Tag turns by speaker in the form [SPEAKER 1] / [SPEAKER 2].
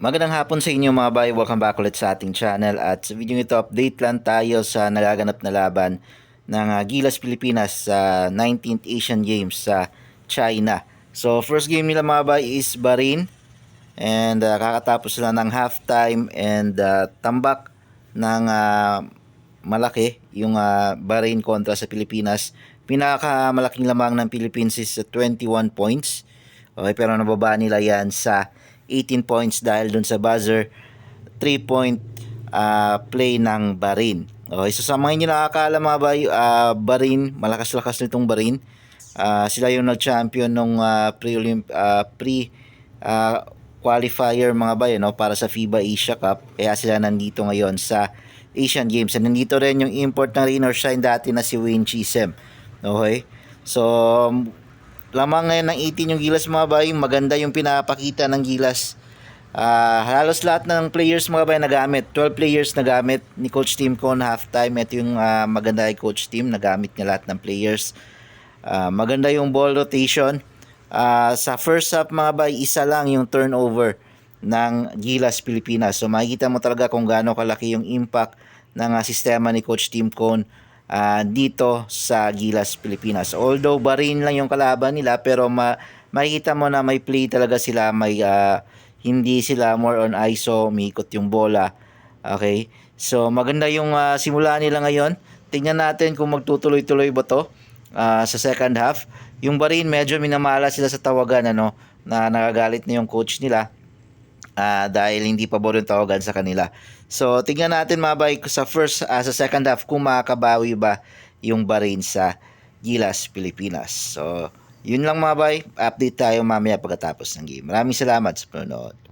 [SPEAKER 1] Magandang hapon sa inyo mga bay, welcome back ulit sa ating channel at sa video ito update lang tayo sa nagaganap na laban ng ah, Gilas Pilipinas sa 19th Asian Games sa China. So first game nila mga bay is Bahrain and ah, kakatapos sila ng halftime and ah, tambak ng ah, malaki yung ah, Bahrain kontra sa Pilipinas. Pinakamalaking lamang ng Philippines is ah, 21 points. Okay, pero nababa nila yan sa 18 points dahil dun sa buzzer 3 point ah, play ng Bahrain. Okay, so sa mga hindi nakakala mga bay, ah, Bahrain, malakas-lakas nitong Bahrain. Ah, sila yung nag-champion nung ah, pre-olymp ah, pre ah, qualifier mga bay no para sa FIBA Asia Cup. Kaya sila nandito ngayon sa Asian Games. And nandito rin yung import ng rain or shine dati na si Wayne Chisem. Okay? So lamang ngayon ng 18 yung Gilas mga bay, maganda yung pinapakita ng Gilas. Ah, halos lahat ng players mga bay nagamit. 12 players nagamit ni Coach Tim Con halftime. Ito yung ah, maganda kay Coach Tim, nagamit niya lahat ng players. Ah, maganda yung ball rotation. Ah, sa first half mga bay, isa lang yung turnover ng Gilas Pilipinas. So makikita mo talaga kung gaano kalaki yung impact ng ah, sistema ni Coach Tim Cone ah, dito sa Gilas Pilipinas. Although Bahrain lang yung kalaban nila pero ma makikita mo na may play talaga sila, may ah, hindi sila more on ISO, umiikot yung bola. Okay? So maganda yung ah, simula nila ngayon. Tingnan natin kung magtutuloy-tuloy ba to ah, sa second half. Yung Bahrain medyo minamala sila sa tawagan ano na nagagalit na yung coach nila ah, dahil hindi pa yung tawagan sa kanila. So, tingnan natin mga bay sa first ah, sa second half kung makakabawi ba yung Bahrain sa Gilas Pilipinas. So, yun lang mga bay. Update tayo mamaya pagkatapos ng game. Maraming salamat sa panonood.